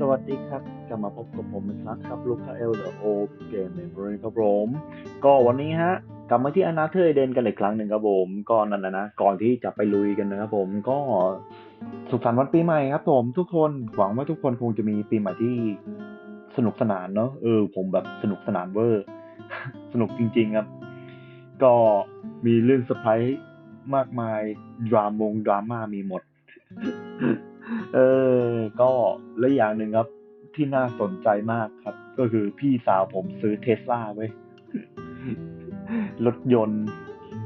สวัสดีครับ กลับมาพบกับผมอีกครั้งครับลูกค้าเอลเดอะโอเกมเมมโมรีครับผม ก็วันนี้ฮะ กลับมาที่อนาเธอร์เดนกันอีกครั้งหนึ่งครับผม ก็นั่นนะนะ ก่อนที่จะไปลุยกันนะครับผมก็สุขสันต์วันปีใหม่ครับผม ทุกคนหวังว่าทุกคนคงจะมีปีใหม่ที่สนุกสนานเนาะเออผมแบบสนุกสนานเวอร์ สนุกจริง ๆครับ ก็มีเรื่องเซอร์ไพรส์มากมายดรามงดราม่ามีหมด เออ ก็และอย่างหนึ่งครับ ที่น่าสนใจมากครับ ก็คือพี่สาวผมซื้อเทสลาไว้รถยนต์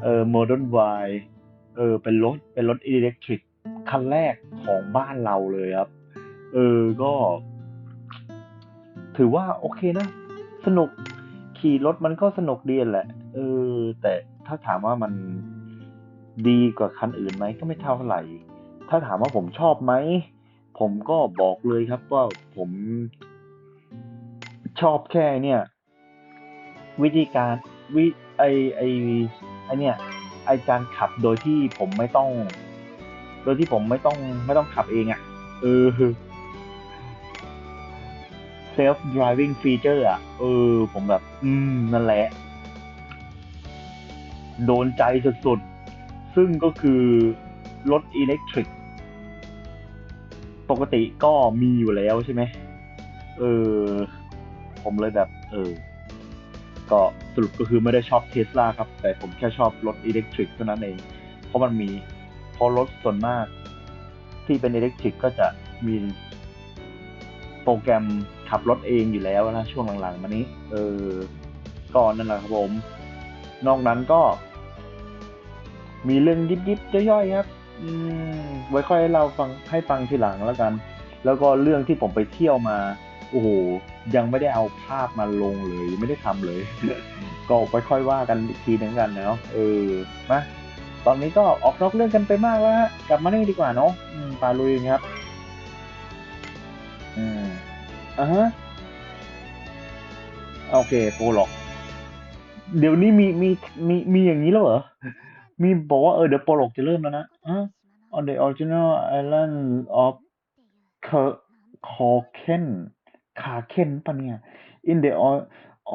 เออโมเดิร์นไวเออ เป็นรถ เป็นรถอิเล็กทริกคันแรกของบ้านเราเลยครับ เออ ก็ ถือว่าโอเคนะ สนุก ขี่รถมันก็สนุกดีแหละ เออ แต่ถ้าถามว่ามันดีกว่าคันอื่นไหมก็ไม่เท่าไหร่ ถ้าถามว่าผมชอบไหม ผมก็บอกเลยครับว่าผมชอบแค่เนี่ย วิธีการวิไอไอไอเนี่ยไอการขับโดยที่ผมไม่ต้อง โดยที่ผมไม่ต้องไม่ต้องขับเองอะ่ะ เออ self driving feature อะ เออ ผมแบบ อืม นั่นแหละ โดนใจสุดๆ ซึ่งก็คือรถอิเล็กทริก ปกติก็มีอยู่แล้วใช่ไหมเออ ผมเลยแบบ เออ ก็สรุปก็คือไม่ได้ชอบเทสลาครับ แต่ผมแค่ชอบรถอิเล็กทริกเท่านั้นเอง เพราะมันมี เพราะรถส่วนมาก ที่เป็นอิเล็กทริกก็จะมีโปรแกรมขับรถเองอยู่แล้วนะ ช่วงหลังๆมานี้ เออ ก็นั่นแหละครับผม นอกนั้นก็ มีเรื่องยิบๆย่อยๆครับ อืมไว้ค่อยให้เราฟังให้ฟังทีหลังแล้วกัน แล้วก็เรื่องที่ผมไปเที่ยวมาโอ้โหยังไม่ได้เอาภาพมาลงเลยไม่ได้ทำเลย ก็ไปค่อยว่ากันอีกทีหนึงกันเนาะเออมาตอนนี้ก็ออกนอกเรื่องกันไปมากแล้วฮะกลับมานี่ดีกว่าเนาะอืมปาลุยครับอืมอะฮะโอเคโปรหรอกเดี๋ยวนี้มีมีมีมีอย่างนี้แล้วเหรอ มีบอกว่าเออเดี๋ยวโปรหลกจะเริ่มแล้วนะอะ on the original island of K- Korken คาเคนปะเนี่ย in the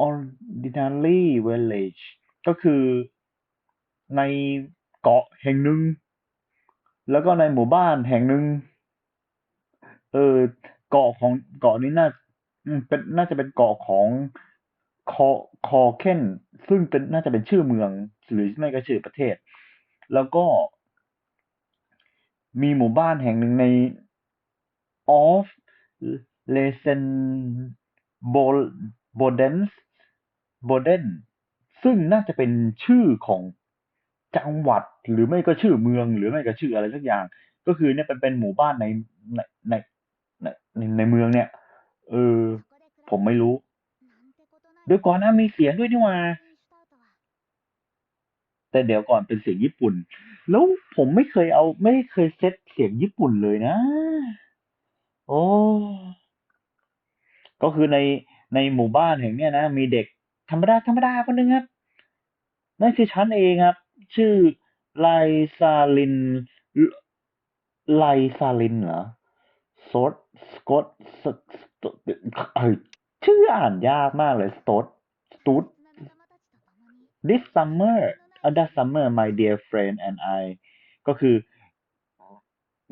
Ordinary village ก็คือในเกาะแห่งหนึ่ง แล้วก็ในหมู่บ้านแห่งหนึ่ง เออ เกาะของเกาะนี้น่าเป็นน่าจะเป็นเกาะของคอคอเคนซึ่งเป็นน่าจะเป็นชื่อเมือง หรือไม่ก็ชื่อประเทศ แล้วก็ มีหมู่บ้านแห่งหนึ่งในออฟเลเซนโบโบเดนส์โบเดนซึ่งน่าจะเป็นชื่อของจังหวัดหรือไม่ก็ชื่อเมืองหรือไม่ก็ชื่ออะไรสักอย่าง ก็คือเนี่ยเป็นเป็นหมู่บ้านในในในในในเมืองเนี่ยเออผมไม่รู้เดี๋ยวก่อนนะมีเสียงด้วยนี่ว่า แต่เดี๋ยวก่อนเป็นเสียงญี่ปุ่น แล้วผมไม่เคยเอาไม่เคยเซตเสียงญี่ปุ่นเลยนะ โอ้ก็คือในในหมู่บ้านแห่งเนี้ยนะ มีเด็กธรรมดาธรรมดาคนหนึ่งครับนั่นคือฉันเองครับ ชื่อไลซาลินไลซาลินเหรอโซดสกอตสตชื่ออ่านยากมากเลยสโตดสตูด this summer uh, that summer my dear friend and I ก็คือ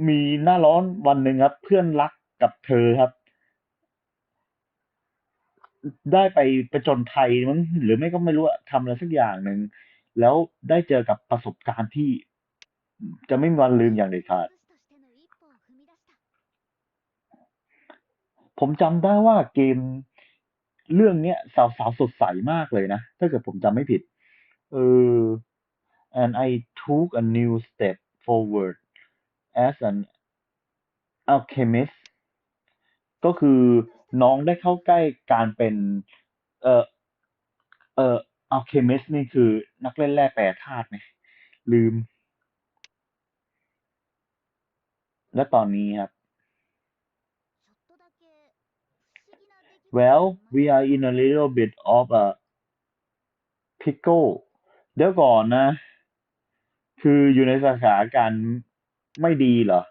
มีหน้าร้อนวันหนึ่งครับ เพื่อนรักกับเธอครับ ได้ไปประจนภัยมั้งหรือไม่ก็ไม่รู้ทำอะไรสักอย่างหนึ่ง แล้วได้เจอกับประสบการณ์ที่ จะไม่มีวันลืมอย่างเด็ดขาดผมจำได้ว่าเกมเรื่องเนี้ยสาวสาวสดใสมากเลยนะ ถ้าเกิดผมจำไม่ผิด เออ and I took a new step forward as an alchemist ก็คือน้องได้เข้าใกล้การเป็นเอ่อเอ่อ alchemist นี่คือนักเล่นแร่แปรธาตุไหมลืม และตอนนี้ครับ well we are in a little bit of a pickle เดี๋ยวก่อนนะ คืออยู่ในสถานการณ์ไม่ดีเหรอ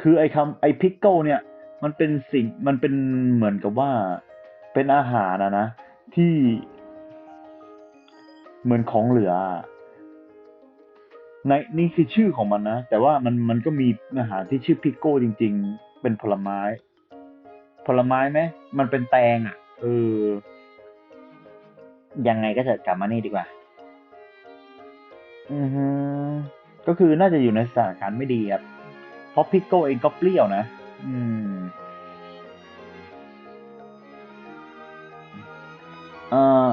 คือไอ้คำไอ้พิกเกิลเนี่ย มันเป็นสิ่งมันเป็นเหมือนกับว่าเป็นอาหารนะนะ ที่เหมือนของเหลือ ในนี่คือชื่อของมันนะ แต่ว่ามันมันก็มีอาหารที่ชื่อพิกโก้จริง ๆ เป็นผลไม้ ผลไม้ไหมมันเป็นแตงอะ เออ ยังไงก็เถอะกลับมานี่ดีกว่า อือฮึก็คือน่าจะอยู่ในสถานการณ์ไม่ดีครับเพราะพิกโกเองก็เปรี้ยวนะ อืมเอ่อ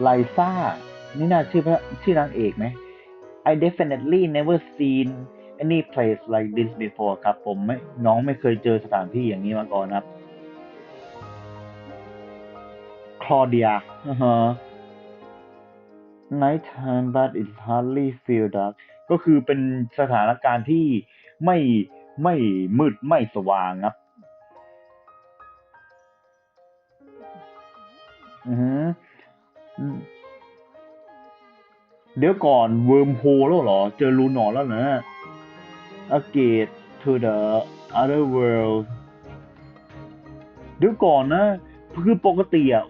ไลซ่า นี่น่าชื่อพระชื่อนางเอกไหม I definitely never seen any place like this before ครับผมไม่น้องไม่เคยเจอสถานที่อย่างนี้มาก่อนครับ คลอเดียอ่าฮะ night time but it hardly feel dark ก็คือเป็นสถานการณ์ที่ไม่ไม่มืดไม่สว่างครับ อือหือเดี๋ยวก่อนเวิร์มโฮแล้วเหรอ เจอรูหนอนแล้วนะ A gate to the other world เดี๋ยวก่อนนะ คือปกติอะ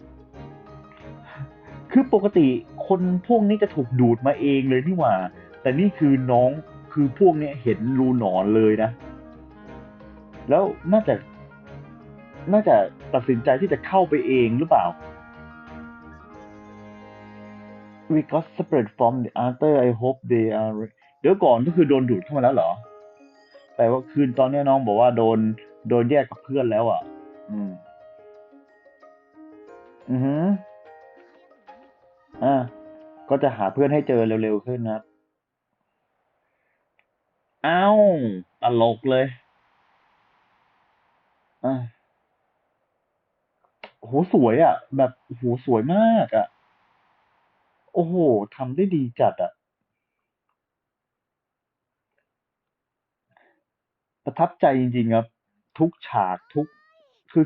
คือปกติคนพวกนี้จะถูกดูดมาเองเลยนี่หว่า แต่นี่คือน้องคือพวกเนี้ยเห็นรูหนอนเลยนะ แล้วน่าจะน่าจะตัดสินใจที่จะเข้าไปเองหรือเปล่า We got separate from the other I hope they are เดี๋ยวก่อนก็คือโดนดูดเข้ามาแล้วเหรอ แต่ว่าคืนตอนนี้น้องบอกว่าโดนโดนแยกกับเพื่อนแล้วอะ อืม อือฮึ อ่าก็จะหาเพื่อนให้เจอเร็วๆขึ้นนะครับเอ้าตลกเลยอ่าโหสวยอะ แบบโหสวยมากอะ โอ้โหทำได้ดีจัดอะ ประทับใจจริงๆครับ ทุกฉากทุกคือ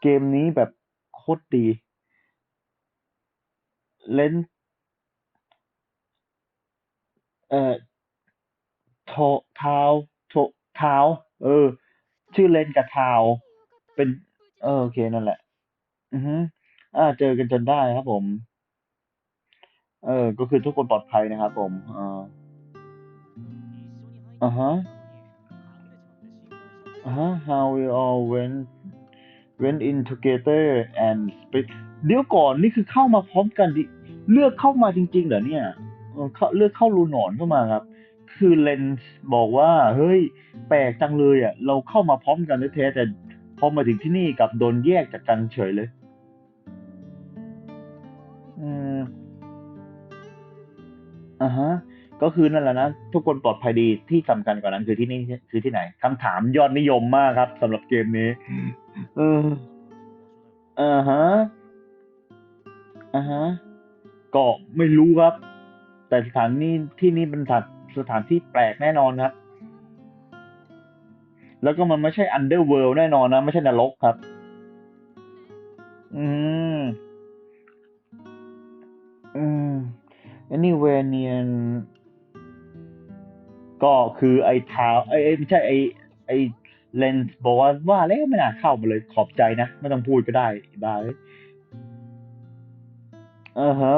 เกมนี้แบบโคตรดี เลนเอ่อโทเท้าโทเท้าเออ ชื่อเล่นกับเท้าเป็น เออโอเคนั่นแหละ อือฮึอ่า เจอกันจนได้ครับผม เออ ก็คือทุกคนปลอดภัยนะครับผมอ่าอ่าฮะอ่าฮะ how we all went went in together and split เดี๋ยวก่อนนี่คือเข้ามาพร้อมกันดิเลือกเข้ามาจริง ๆ เหรอเนี่ยเออเข้าเลือกเข้ารูหนอนเข้ามาครับ คือเลนส์บอกว่า เฮ้ย แปลกจังเลยอะ เราเข้ามาพร้อมกันแท้ๆแต่พอมาถึงที่นี่กลับโดนแยกจากกันเฉยเลยอืมอ่าฮะก็คือนั่นแหละนะทุกคนปลอดภัยดีที่สำคัญกว่านั้นคือที่นี่คือที่ไหนคำถามยอดนิยมมากครับสำหรับเกมนี้ เอออ่าฮะ อ่าฮะก็ไม่รู้ครับ แต่สถานนี้ที่นี่เป็นสถานสถานที่แปลกแน่นอนครับ แล้วก็มันไม่ใช่อันเดอร์เวิลด์แน่นอนนะ ไม่ใช่นรกครับ อืม อืม anywhere near ก็คือไอ้เท้าไอ้ไอ้ไม่ใช่ไอ้ไอ้เลนส์บอกว่าว่าแล้วไม่น่าเข้ามาเลยขอบใจนะ ไม่ต้องพูดก็ได้ได้เออฮะ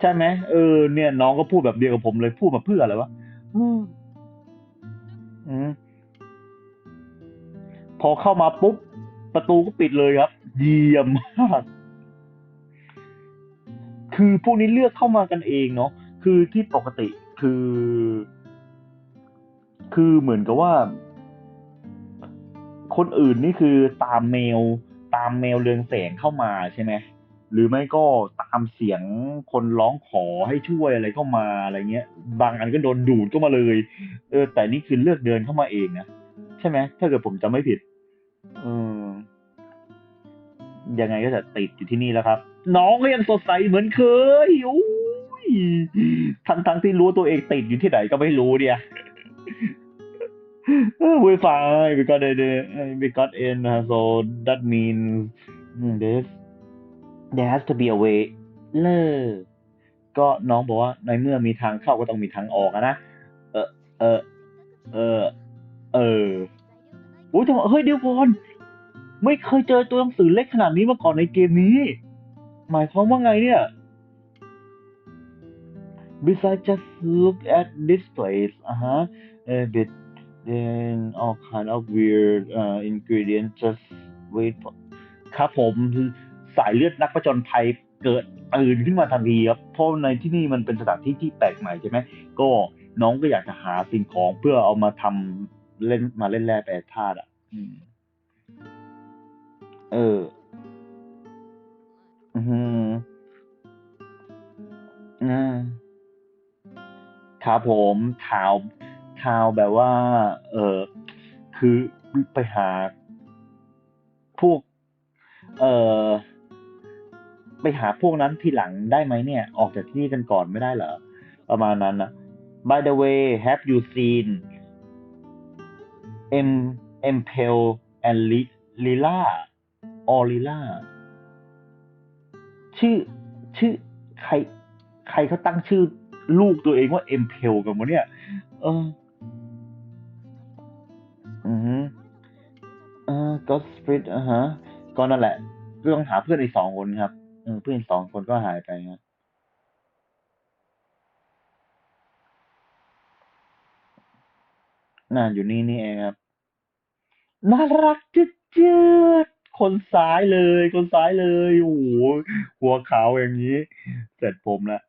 ใช่ไหมเออ เนี่ย น้องก็พูดแบบเดียวกับผมเลยพูดมาเพื่ออะไรวะอืมอืมพอเข้ามาปุ๊บ ประตูก็ปิดเลยครับ เยี่ยมมาก คือพวกนี้เลือกเข้ามากันเองเนาะคือที่ปกติคือ คือเหมือนกับว่า คนอื่นนี่คือตามเมล ตามเมลเรืองแสงเข้ามาใช่ไหม หรือไม่ก็ตามเสียงคนร้องขอให้ช่วยอะไรเข้ามาอะไรเงี้ย บางอันก็โดนดูดเข้ามาเลย เออ แต่นี่คือเลือกเดินเข้ามาเองนะใช่ไหมถ้าเกิดผมจำไม่ผิดเออยังไงก็จะติดอยู่ที่นี่แล้วครับ น้องก็ยังสดใสเหมือนเคยโอ้ยทั้งทั้งที่รู้ตัวเองติดอยู่ที่ไหนก็ไม่รู้เนี่ย we fine we got it uh, we got in uh, so that means this there has to be a way เลอก็น้องบอกว่าในเมื่อมีทางเข้าก็ต้องมีทางออกอะนะ เออเออเอองว่าเฮ้ยเดี๋ยวก่อนไม่เคยเจอตัวหนังสือเล็กขนาดนี้มาก่อนในเกมนี้ หมายความว่าไงเนี่ย Besides just look at this place อะฮะ a bit then all kind of weird uh, ingredients just wait for ครับผม สายเลือดนักประจนภัยเกิดตื่นขึ้นมาทันทีครับเพราะในที่นี่มันเป็นสถานที่ที่แปลกใหม่ใช่ไหมก็น้องก็อยากจะหาสิ่งของเพื่อเอามาทำเล่นมาเล่นแร่แปรธาตุอะเออ อือหืออ่าครับผมทาวทาวแบบว่า เออคือไปหาพวก เออ ไปหาพวกนั้นทีหลังได้ไหมเนี่ย ออกจากที่นี่กันก่อนไม่ได้เหรอ ประมาณนั้นนะ By the way have you seen M M p e l and Lila or Lila ชื่อชื่อใคร ใครเขาตั้งชื่อลูกตัวเองว่า M p e l กันวะเนี่ย เออ อือเออ God Spirit อะฮะ ก็นั่นแหละก็ต้องหาเพื่อนอีกสองคนครับ เออเพื่อนสองคนก็หายไปครับน่าอยู่นี่นี่เองครับน่ารักจืดจืดคนซ้ายเลย คนซ้ายเลยโอ้โหหัวขาวอย่างนี้ เสร็จผมละ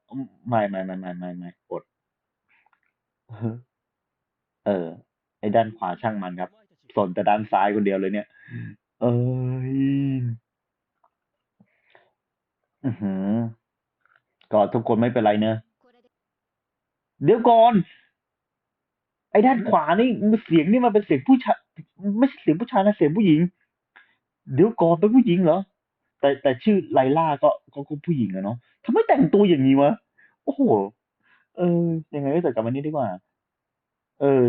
ไม่ไม่ไม่ไม่ไม่ไม่กด เออ ไอ้ด้านขวาช่างมันครับ สนแต่ด้านซ้ายคนเดียวเลยเนี่ย เอ้ย อือหือ ก็ทุกคนไม่เป็นไรเนอะ เดี๋ยวก่อน ไอ้ด้านขวานี่เสียงนี่มันเป็นเสียงผู้ชายไม่ใช่เสียงผู้ชายนะเสียงผู้หญิง เดี๋ยวก่อนเป็นผู้หญิงเหรอ แต่แต่ชื่อไลล่าก็ก็ก็ผู้หญิงอะเนาะทำไมแต่งตัวอย่างนี้วะ โอ้โห เออ ยังไงก็จะกลับมานี่ดีกว่า เออ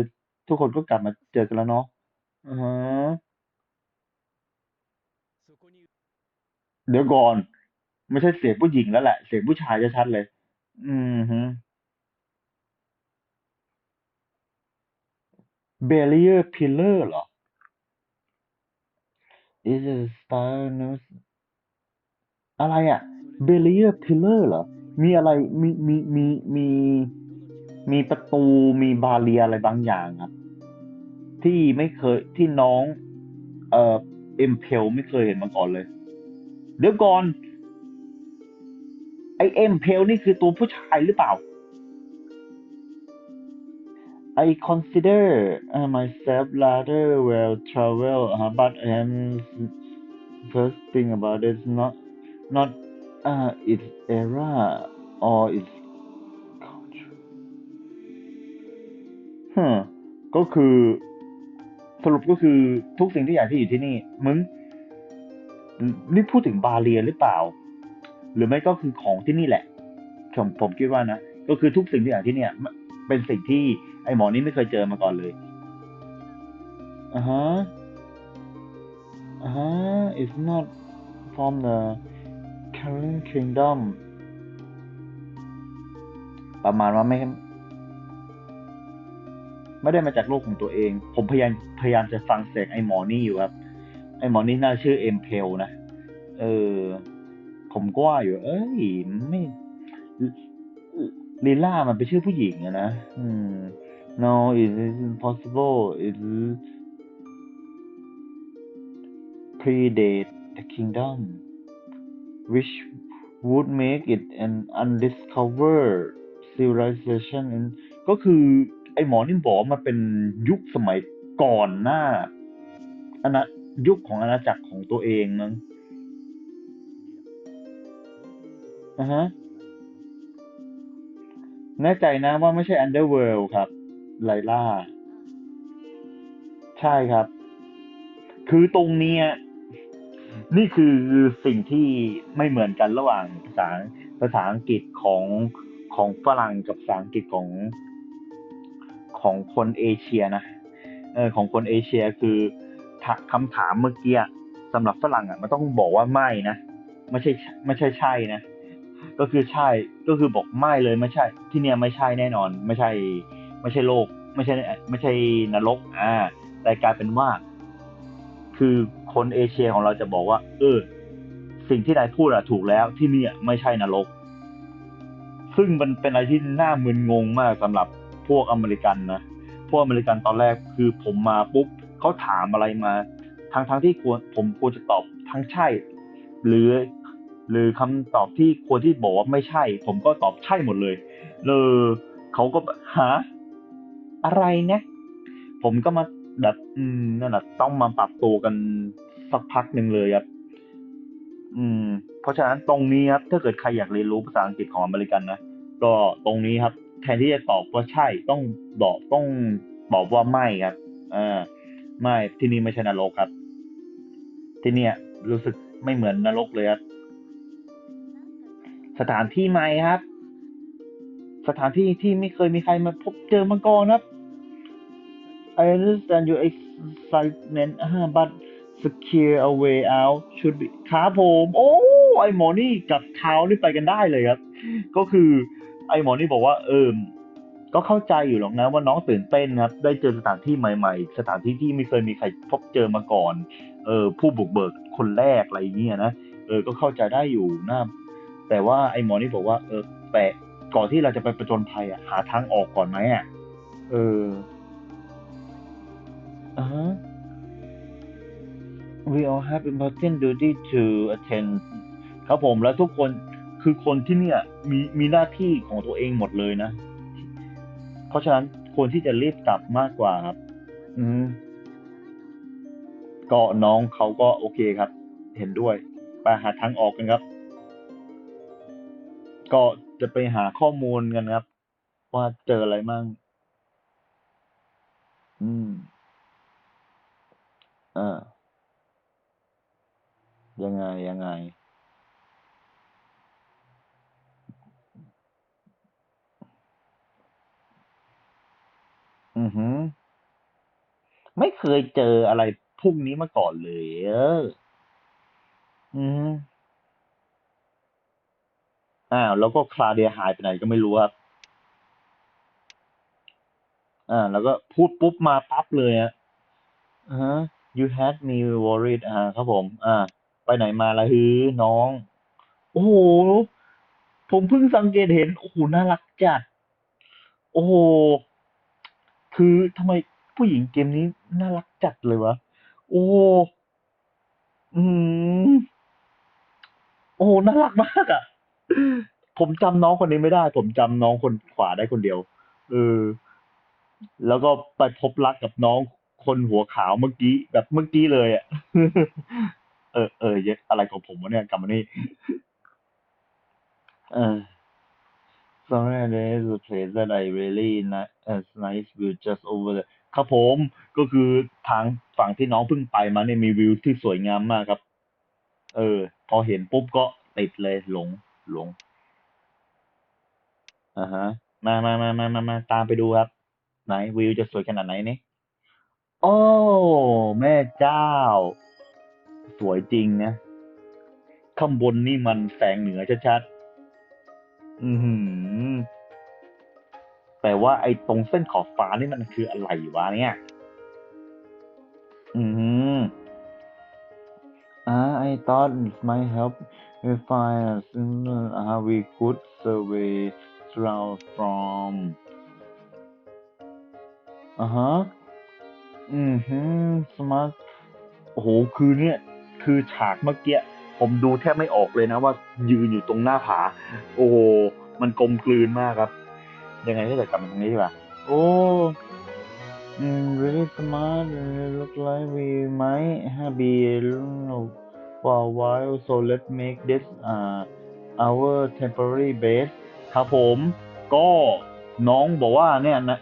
ทุกคนก็กลับมาเจอกันแล้วเนาะอือเดี๋ยวก่อน ไม่ใช่เสียงผู้หญิงแล้วแหละ เสียงผู้ชายชัดๆเลย อือฮึ barrier pillar เหรอ is a style news อะไรอะ barrier pillar เหรอ มีอะไรมีมีมีมีมีประตูมีบาเรียอะไรบางอย่างครับ ที่ไม่เคยที่น้อง เอ่อเอ็มเพลไม่เคยเห็นมาก่อนเลย เดี๋ยวก่อน ไอเอ็มเพลนี่คือตัวผู้ชายหรือเปล่า I consider myself rather well traveled, uh, but um, first thing about it's not not uh, its era or its culture. ฮะก็คือสรุปก็คือทุกสิ่งทุกอย่างที่อยู่ที่นี่มึงนี่พูดถึงบาเลียหรือเปล่า หรือไม่ก็คือของที่นี่แหละผมผมคิดว่านะก็คือทุกสิ่งทุกอย่างที่เนี่ย เป็นสิ่งที่ไอหมอนี่ไม่เคยเจอมาก่อนเลยอ่าฮะอ่าฮะ it's not from the Karen Kingdom ประมาณว่าไม่ไม่ได้มาจากโลกของตัวเอง ผมพยายามพยายามจะฟังเสียงไอหมอนี่อยู่ครับ ไอหมอนี่น่าชื่อเอ็มเพลนะ เออ ผมก็ว่าอยู่ เอ้ยไม่ลีล่ามันเป็นชื่อผู้หญิงอะนะอืม no it isn't possible it predate the kingdom which would make it an undiscovered civilization ก็คือไอหมอนี่บอกมันเป็นยุคสมัยก่อนหน้าอาณายุคของอาณาจักรของตัวเองมั้ง อ่าฮะแน่ใจนะว่าไม่ใช่ Underworld ครับไลล่า ใช่ครับ คือตรงเนี้ยนี่คือสิ่งที่ไม่เหมือนกันระหว่างภาษาภาษาอังกฤษของของฝรั่งกับภาษาอังกฤษของของคนเอเชียนะเออของคนเอเชียคือคำถามเมื่อกี้สำหรับฝรั่งอะมันต้องบอกว่าไม่นะ ไม่ใช่ไม่ใช่ใช่นะ ก็คือใช่ก็คือบอกไม่เลยไม่ใช่ ที่เนี่ยไม่ใช่แน่นอน ไม่ใช่ ไม่ใช่โลก ไม่ใช่ ไม่ใช่นรก อ่า แต่กลายเป็นว่า คือคนเอเชียของเราจะบอกว่า เออ สิ่งที่นายพูดอะถูกแล้วที่เนี่ยไม่ใช่นรก ซึ่งมันเป็นอะไรที่น่ามึนงงมากสำหรับพวกอเมริกันนะพวกอเมริกันตอนแรกคือผมมาปุ๊บเขาถามอะไรมาทั้งทั้งที่ควรผมควรจะตอบทั้งใช่ หรือ หรือคำตอบที่ควรที่บอกว่าไม่ใช่ ผมก็ตอบใช่หมดเลยเลยเขาก็หาอะไรเนี่ยผมก็มาแบบอืมนั่นแหละต้องมาปรับตัวกันสักพักหนึ่งเลยครับ อืม เพราะฉะนั้นตรงนี้ครับ ถ้าเกิดใครอยากเรียนรู้ภาษาอังกฤษของอเมริกันนะก็ตรงนี้ครับ แทนที่จะตอบว่าใช่ ต้องบอกต้องบอกว่าไม่ครับอ่าไม่ที่นี่ไม่ใช่นรกครับ ที่เนี่ยรู้สึกไม่เหมือนนรกเลยครับ สถานที่ใหม่ครับ สถานที่ที่ไม่เคยมีใครมาพบเจอมาก่อนครับ I understand your excitement but secure a way out should be ครับผม โอ้ไอหมอนี่กับเท้านี่ไปกันได้เลยครับ ก็คือไอหมอนี่บอกว่าเออก็เข้าใจอยู่หรอกนะว่าน้องตื่นเต้นครับ ได้เจอสถานที่ใหม่ ๆ สถานที่ที่ไม่เคยมีใครพบเจอมาก่อน เออผู้บุกเบิกคนแรกอะไรเงี้ยนะเออก็เข้าใจได้อยู่นะ แต่ว่าไอหมอนี่บอกว่า เออ แต่ก่อนที่เราจะไปประจนภัยอะ หาทางออกก่อนไหมอะ เอออ่าฮะ we all have important duty to attend ครับผมแล้วทุกคนคือคนที่เนี่ยมีมีหน้าที่ของตัวเองหมดเลยนะ เพราะฉะนั้นควรที่จะรีบกลับมากกว่าครับ อืมก็น้องเขาก็โอเคครับ เห็นด้วย ไปหาทางออกกันครับ ก็จะไปหาข้อมูลกันครับ ว่าเจออะไรมั่ง อืม อ่า ยังไง ยังไง อือหือ ไม่เคยเจออะไรพวกนี้มาก่อนเลย เออ อือหือ อ้าวแล้วก็คลาเดียหายไปไหนก็ไม่รู้ครับ อ่า แล้วก็พูดปุ๊บมาปั๊บเลยอะอ่าฮะ you had me worried อ่าครับผม อ่า ไปไหนมาละฮือน้อง โอ้โห ผมเพิ่งสังเกตเห็น โอ้โห น่ารักจัด โอ้โห คือทำไมผู้หญิงเกมนี้น่ารักจัดเลยวะ โอ้โหอืมโอ้ น่ารักมากอะ ผมจำน้องคนนี้ไม่ได้ ผมจำน้องคนขวาได้คนเดียวเออแล้วก็ไปพบรักกับน้องคนหัวขาวเมื่อกี้แบบเมื่อกี้เลยอะเออเออเยอะอะไรของผมวะเนี่ยกลับมานี่เออ Sorry, there is a place that I really ni- uh, nice view just over the ครับผมก็คือทางฝั่งที่น้องเพิ่งไปมาเนี่ยมีวิวที่สวยงามมากครับ เออ พอเห็นปุ๊บก็ติดเลยหลง ลงอ่าฮะ มามามามามามาตามไปดูครับ ไหนวิวจะสวยขนาดไหนนี่ โอ้ แม่เจ้า สวยจริงนะ ข้างบนนี่มันแสงเหนือชัดๆ อือหือแต่ว่าไอ้ตรงเส้นขอบฟ้านี่มันคืออะไรวะเนี่ย อือหือ Ah, I thought it might help refine us in how we could survey surround from อ่าฮะอือหือ smart โอ้โหคือเนี่ย คือฉากเมื่อกี้ ผมดูแทบไม่ออกเลยนะว่ายืนอยู่ตรงหน้าผา โอ้โห มันกลมกลืนมากครับ ยังไงก็จะกลับมาทางนี้ดีกว่า โอ้ Mm, really smart. Look like we might have been for a while, so let's make this uh our temporary base ครับผมก็น้องบอกว่าเนี่ยนะ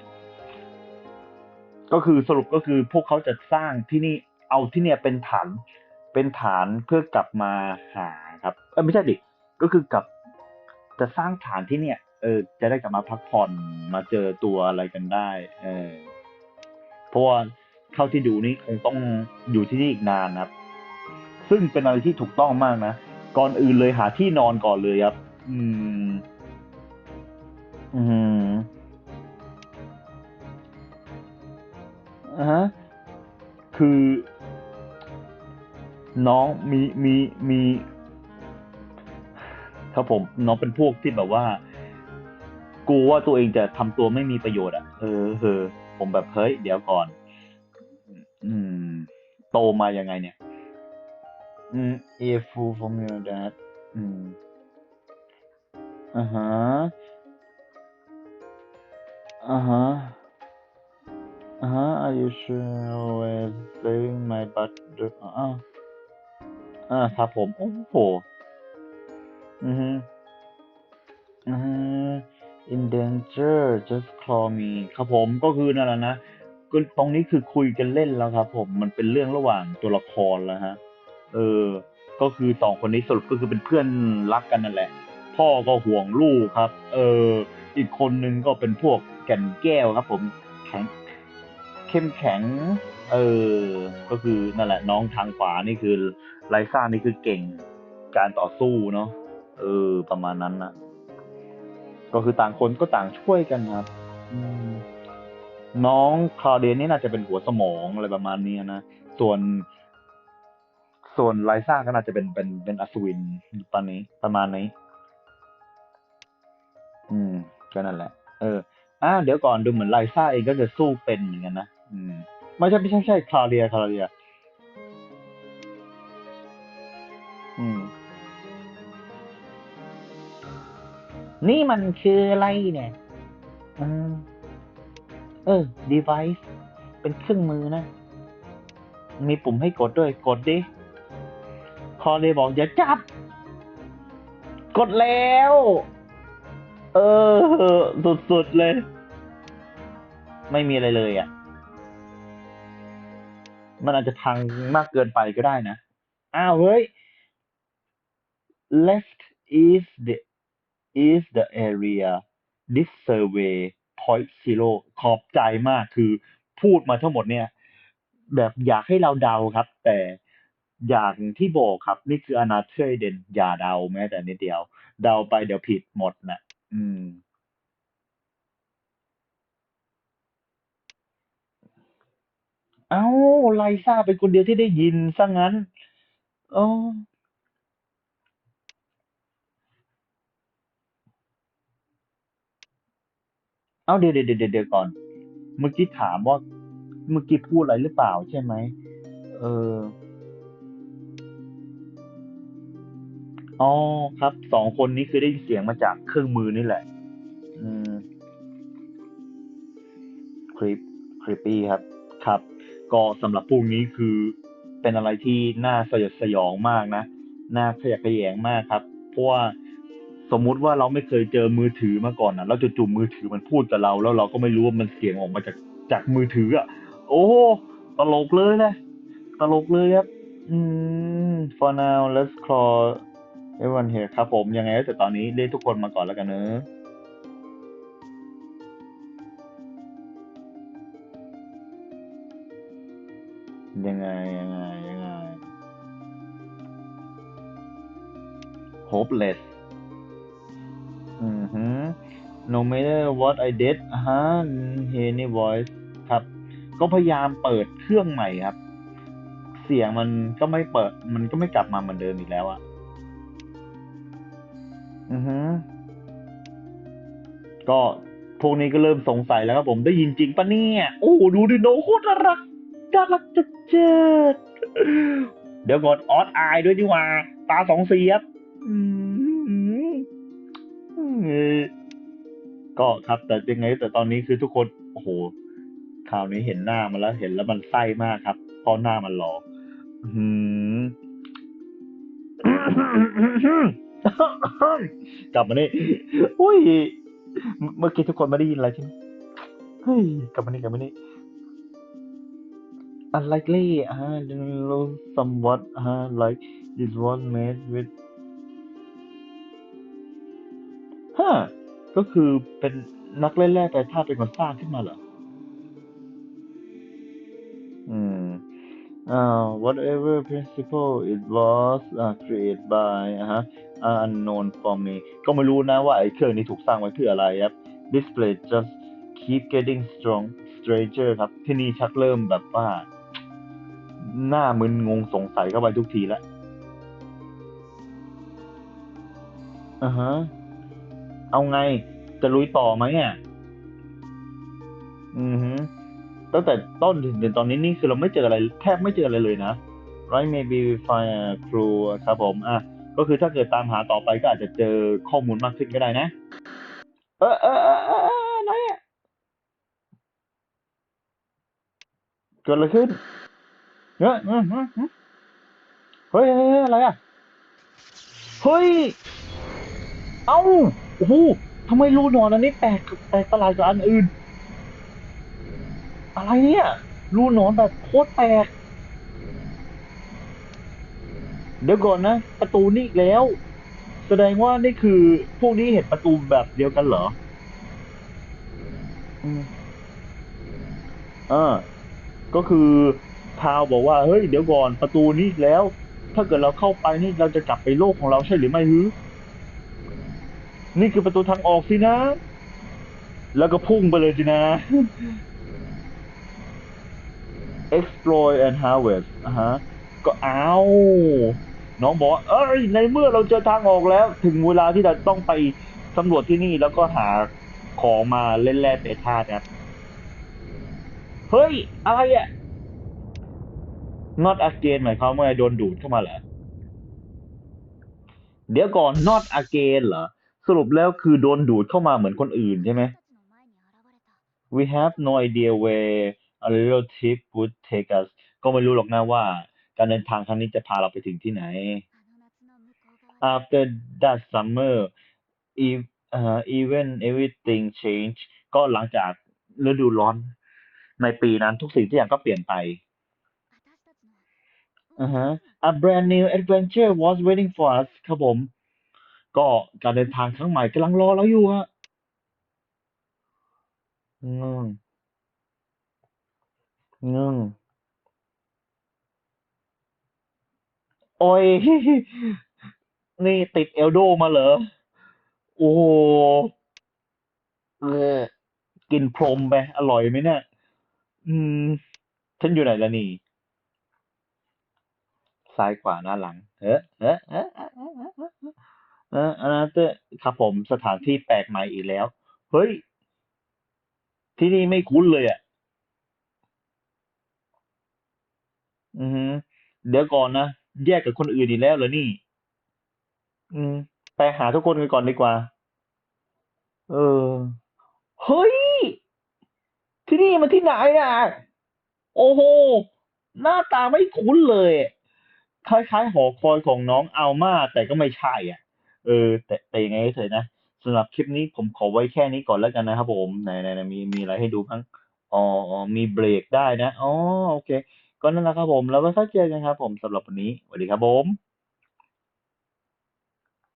ก็คือสรุปก็คือพวกเขาจะสร้างที่นี่เอาที่เนี่ยเป็นฐานเป็นฐานเพื่อกลับมาหาครับ เออไม่ใช่ดิก็คือกลับจะสร้างฐานที่เนี่ยเออจะได้กลับมาพักผ่อนมาเจอตัวอะไรกันได้ เออเพราะว่าเท่าที่ดูนี่คงต้องอยู่ที่นี่อีกนานครับ ซึ่งเป็นอะไรที่ถูกต้องมากนะ ก่อนอื่นเลยหาที่นอนก่อนเลยครับ อืม อืมอ่าฮะคือ น้องมีมีมีครับผมน้องเป็นพวกที่แบบว่ากลัวว่าตัวเองจะทำตัวไม่มีประโยชน์อะเออเออผมแบบเฮ้ยเดี๋ยวก่อน อืม โตมายังไงเนี่ย อืม if full from your dad อืมอ่าฮะอ่าฮะอ่าฮะ are you sure always saving my butt อ่าอ่าครับผม โอ้โห อือฮึอือฮึ in danger just call me ครับผมก็คือนั่นแหละนะก็ตรงนี้คือคุยกันเล่นแล้วครับผม มันเป็นเรื่องระหว่างตัวละครแล้วฮะ เออ ก็คือสองคนนี้สรุปก็คือเป็นเพื่อนรักกันนั่นแหละ พ่อก็ห่วงลูกครับ เออ อีกคนนึงก็เป็นพวกแก่นแก้วครับ ผมแข็งเข้มแข็ง เออ ก็คือนั่นแหละ น้องทางขวานี่คือไลซ่านี่คือเก่งการต่อสู้เนาะเออ ประมาณนั้นนะก็คือต่างคนก็ต่างช่วยกันครับน้องคลาเดียนนี่น่าจะเป็นหัวสมองอะไรประมาณนี้นะ ส่วน ส่วนไลซ่าก็น่าจะเป็นเป็นเป็นอัศวินตอนนี้ประมาณนี้ อืมก็นั่นแหละ เอออ่าเดี๋ยวก่อนดูเหมือนไลซ่าเองก็จะสู้เป็นเหมือนกันนะอืมไม่ใช่ไม่ใช่ใช่คลาเดียคลาเดีย อืม นี่มันคืออะไรเนี่ยอืมเออ device เป็นเครื่องมือนะ มีปุ่มให้กดด้วย กดดิ คอเลยบอกอย่าจับ กดแล้ว เออ สุดๆเลย ไม่มีอะไรเลยอะ มันอาจจะพังมากเกินไปก็ได้นะ อ้าวเฮ้ย left is the is the area this survey point zero ขอบใจมากคือพูดมาทั้งหมดเนี่ย แบบอยากให้เราเดาครับ แต่ อย่างที่บอกครับ นี่คืออนาเทยเดนอย่าเดาแม้แต่นิดเดียว เดาไปเดี๋ยวผิดหมดนะอืม เอ้าไลซ่าเป็นคนเดียวที่ได้ยินซะงั้นอ๋อเอาเดี๋ยวเดี๋ยวเดี๋ยวเดี๋ยวก่อน เมื่อกี้ถามว่า เมื่อกี้พูดอะไรหรือเปล่าใช่ไหมเออ อ๋อครับสองคนนี้คือได้ยินเสียงมาจากเครื่องมือนี่แหละ อืมคลิปคลิปปี้ครับ ครับ ก็สำหรับพวกนี้คือเป็นอะไรที่น่าสยดสยองมากนะน่าขยะแขยงมากครับ เพราะว่าสมมุติว่าเราไม่เคยเจอมือถือมาก่อนนะแล้วจู่ๆมือถือมันพูดกับเรา แล้วเราก็ไม่รู้ว่ามันเสียงออกมาจากจากมือถืออะ โอ้ตลกเลยนะตลกเลยครับ อืม for now let's call everyone here ครับผมยังไงก็แต่ตอนนี้เรียกทุกคนมาก่อนแล้วกันเนอะยังไงยังไงยังไง hopeless อือฮึ no matter what I did ฮะ hear any voice ครับ ก็พยายามเปิดเครื่องใหม่ครับ เสียงมันก็ไม่เปิด มันก็ไม่กลับมาเหมือนเดิมอีกแล้วอะ อือฮึก็พวกนี้ก็เริ่มสงสัยแล้วครับผมได้ยินจริงปะเนี่ย โอ้ดูดิโนโคตรน่ารักน่ารักจัดเจิดเดี๋ยวก่อนออสอายด้วยดีกว่า ตาสองเสียบก็ครับ แต่ยังไง แต่ตอนนี้คือทุกคนโอ้โหคราวนี้เห็นหน้ามันแล้วเห็นแล้วมันไส้มากครับเพราะหน้ามันหล่ออืม กลับมานี่อุ้ย เมื่อกี้ทุกคนไม่ได้ยินอะไรใช่ไหมเฮ้ย กลับมานี่กลับมานี่ unlikely อ่า know somewhat อ่า like this was made with ฮะก็คือเป็นนักเล่นแร่แต่ธาเป็นคนสร้างขึ้นมาเหรอ อ่า whatever principle it was uh, created by อ่าฮะ unknown for me ก็ไม่รู้นะว่าไอ้เครื่องนี้ถูกสร้างไว้เพื่ออะไรครับ display just keep getting strong stranger ครับ ที่นี่ชักเริ่มแบบว่า หน้ามึนงงสงสัยเข้าไปทุกทีและอ่าฮะ เอาไงจะลุยต่อไหมอะ อือฮึ ตั้งแต่ต้นถึงตอนนี้นี่คือเราไม่เจออะไรแทบไม่เจออะไรเลยนะ right maybe we find a clue ครับผมอะก็คือถ้าเกิดตามหาต่อไปก็อาจจะเจอข้อมูลมากขึ้นก็ได้นะ เออเออเออเออเอออะไรอะเกิดอะไรขึ้นเฮ้ยเฮ้ยเฮ้ยเฮ้ยอะไรอะเฮ้ย เอ้าโอ้โหทำไมรูหนอนอันนี้แปลกแปลกประหลาดกว่าอันอื่น อะไรเนี่ยรูหนอนแบบโคตรแปลกเดี๋ยวก่อนนะ ประตูนี่อีกแล้ว แสดงว่านี่คือพวกนี้เห็นประตูแบบเดียวกันเหรออืมอ่าก็คือพาวบอกว่า เฮ้ยเดี๋ยวก่อนประตูนี้อีกแล้ว ถ้าเกิดเราเข้าไปนี่เราจะกลับไปโลกของเราใช่หรือไม่ฮึนี่คือประตูทางออกสินะ แล้วก็พุ่งไปเลยสินะ explore and harvest อะฮะก็เอาน้องบอกเอ้ยในเมื่อเราเจอทางออกแล้ว ถึงเวลาที่เราต้องไปสำรวจที่นี่แล้วก็หาของมาเล่นแร่เปธาตุครับเฮ้ย อะไรอะ not again หมายความว่าโดนดูดเข้ามาเหรอ เดี๋ยวก่อน not again เหรอ สรุปแล้วคือโดนดูดเข้ามาเหมือนคนอื่นใช่ไหม We have no idea where a little trip would take us ก็ไม่รู้หรอกนะว่า การเดินทางครั้งนี้จะพาเราไปถึงที่ไหน After that summer e- เอ่อ even everything changed ก็หลังจากฤดูร้อนในปีนั้นทุกสิ่งทุกอย่างก็เปลี่ยนไปอ่าฮะ A brand new adventure was waiting for us ครับผม ก็การเดินทางครั้งใหม่กำลังรอเราอยู่ฮะอืม อืมโอ้ยนี่ติดเอลโดมาเหรอ โอ้โหเออกินพรมไป อร่อยไหมเนี่ย อืม ฉันอยู่ไหนแล้วนี่ ซ้ายขวาหน้าหลัง เออเออเออเออเออเออเอออันนั้นเตอครับผมสถานที่แปลกใหม่อีกแล้ว เฮ้ย ที่นี่ไม่คุ้นเลยอะ อือฮึเดี๋ยวก่อนนะ แยกกับคนอื่นอีกแล้วเหรอนี่ อืม ไปหาทุกคนกันก่อนดีกว่า เออ เฮ้ย ที่นี่มันที่ไหนอะ โอ้โห หน้าตาไม่คุ้นเลย คล้ายๆ หอคอยของน้องอัลมาแต่ก็ไม่ใช่อะ เออ แต่แต่ยังไงก็เถอะนะสำหรับคลิปนี้ผมขอไว้แค่นี้ก่อนแล้วกันนะครับผม ไหนไหนมีมีอะไรให้ดูบ้างอ๋ออ๋อ มีเบรกได้นะ อ๋อ โอเค ก็นั่นแหละครับผม แล้วก็ถ้าเจอกันครับผมสำหรับวันนี้สวัสดีครับผม